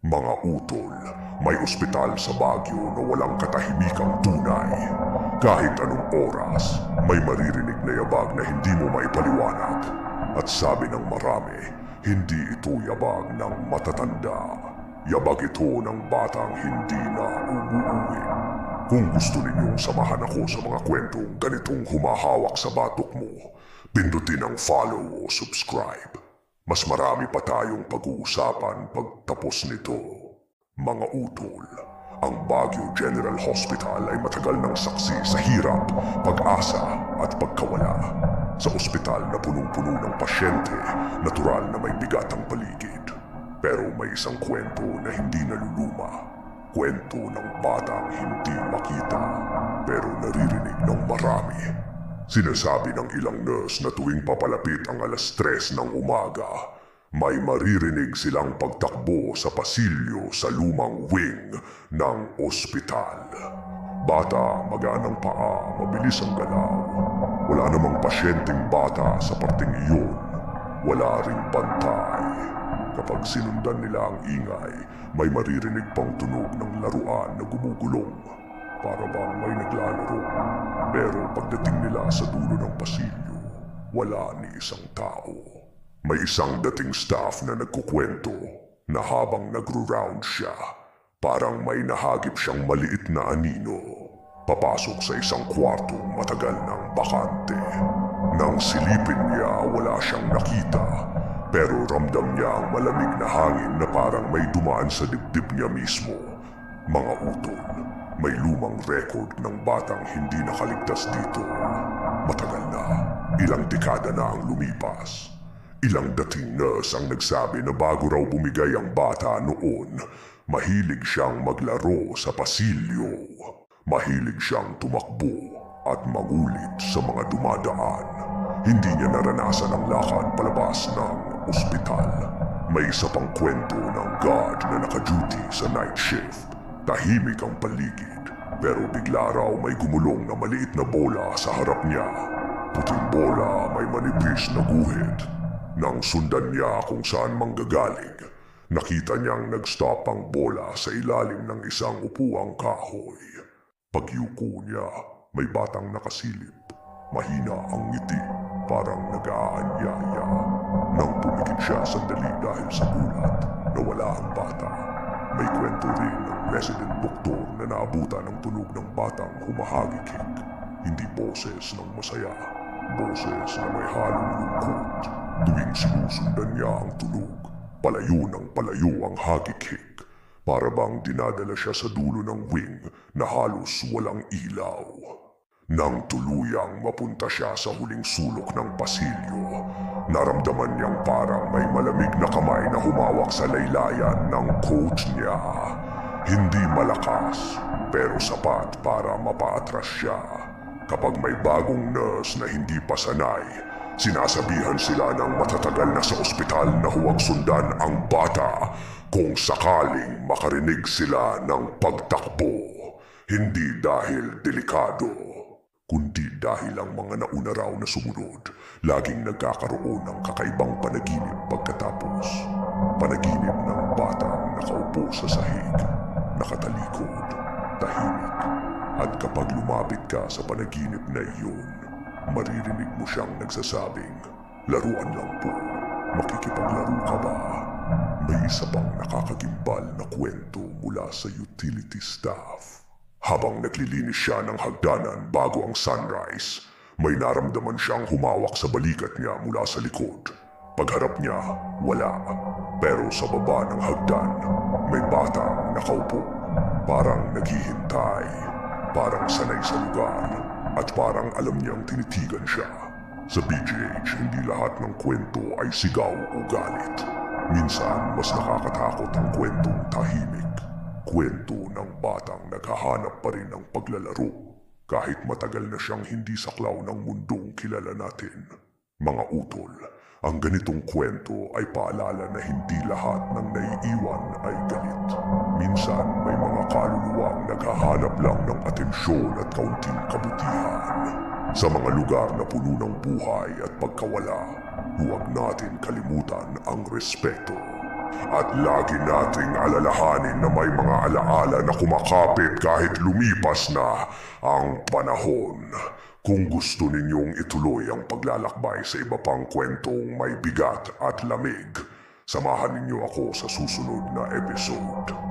Mga utol, may ospital sa Baguio na walang katahimikang tunay. Kahit anong oras, may maririnig na yabag na hindi mo maipaliwanag. At sabi ng marami, hindi ito yabag ng matatanda. Yabag ito ng batang hindi na umuuwi. Kung gusto ninyong samahan ako sa mga kwentong ganitong humahawak sa batok mo, pindutin ang follow o subscribe. Mas marami pa tayong pag-uusapan pagtapos nito. Mga utol, ang Baguio General Hospital ay matagal ng saksi sa hirap, pag-asa at pagkawala. Sa ospital na punong-puno ng pasyente, natural na may bigat ang paligid. Pero may isang kwento na hindi naluluma. Kwento ng batang hindi makita, pero naririnig ng marami. Sinasabi ng ilang nurse na tuwing papalapit ang alas tres ng umaga, may maririnig silang pagtakbo sa pasilyo sa lumang wing ng ospital. Bata, maganang paa, mabilis ang galaw. Wala namang pasyenteng bata sa parting iyon. Wala ring bantay. Kapag sinundan nila ang ingay, may maririnig pang tunog ng laruan na gumugulong. Para bang may naglalaro. Pero pagdating nila sa dulo ng pasilyo, wala ni isang tao. May isang dating staff na nagkukwento na habang nagro-round siya, parang may nahagip siyang maliit na anino. Papasok sa isang kwartong matagal ng bakante. Nang silipin niya, wala siyang nakita. Pero ramdam niya ang malamig na hangin na parang may dumaan sa dibdib niya mismo. Mga utol, may lumang record ng batang hindi nakaligtas dito. Matagal na, ilang dekada na ang lumipas. Ilang dating nurse ang nagsabi na bago raw bumigay ang bata noon, mahilig siyang maglaro sa pasilyo. Mahilig siyang tumakbo at mangulit sa mga dumadaan. Hindi niya naranasan ang lakad palabas ng ospital. May isa pang kwento ng guard na naka-duty sa night shift. Tahimik ang paligid, pero bigla raw may gumulong na maliit na bola sa harap niya. Puting bola may manipis na guhit. Nang sundan niya kung saan manggagaling, nakita niyang nag-stop ang bola sa ilalim ng isang upuang kahoy. Pagyuko niya, may batang nakasilip. Mahina ang ngiti, parang nag-aanyaya. Nang pumikit siya sandali dahil sa gulat, nawala ang bata. May kwento rin ng resident doktor na naabutan ng tunog ng batang humahagikik. Hindi boses ng masaya, boses na may halong lungkot. Tuwing sinusundan niya ang tunog, palayo ng palayo ang hagikik. Para bang dinadala siya sa dulo ng wing na halos walang ilaw. Nang tuluyang mapunta siya sa huling sulok ng pasilyo, naramdaman niyang parang may malamig na kamay na humawak sa laylayan ng coat niya. Hindi malakas, pero sapat para mapaatras siya. Kapag may bagong nurse na hindi pa sanay, sinasabihan sila ng matatagal na sa ospital na huwag sundan ang bata kung sakaling makarinig sila ng pagtakbo. Hindi dahil delikado kundi dahil ang mga nauna raw na sumunod, laging nagkakaroon ng kakaibang panaginip pagkatapos. Panaginip ng batang nakaupo sa sahig, nakatalikod, tahimik. At kapag lumapit ka sa panaginip na iyon, maririnig mo siyang nagsasabing, Laruan lang po, makikipaglaro ka ba? May isa pang nakakagimbal na kwento mula sa utility staff. Habang naglilinis siya ng hagdanan bago ang sunrise, may naramdaman siyang humawak sa balikat niya mula sa likod. Pagharap niya, wala. Pero sa baba ng hagdan, may batang nakaupo. Parang naghihintay. Parang sanay sa lugar. At parang alam niyang tinitigan siya. Sa BGH, hindi lahat ng kwento ay sigaw o galit. Minsan, mas nakakatakot ang kwentong tahimik. Kwento ng batang naghahanap pa rin ng paglalaro kahit matagal na siyang hindi saklaw ng mundong kilala natin. Mga utol, ang ganitong kwento ay paalala na hindi lahat ng naiiwan ay galit. Minsan may mga kaluluwang naghahanap lang ng atensyon at kaunting kabutihan. Sa mga lugar na puno ng buhay at pagkawala, huwag natin kalimutan ang respeto. At lagi nating alalahanin na may mga alaala na kumakapit kahit lumipas na ang panahon. Kung gusto ninyong ituloy ang paglalakbay sa iba pang kwentong may bigat at lamig, samahan ninyo ako sa susunod na episode.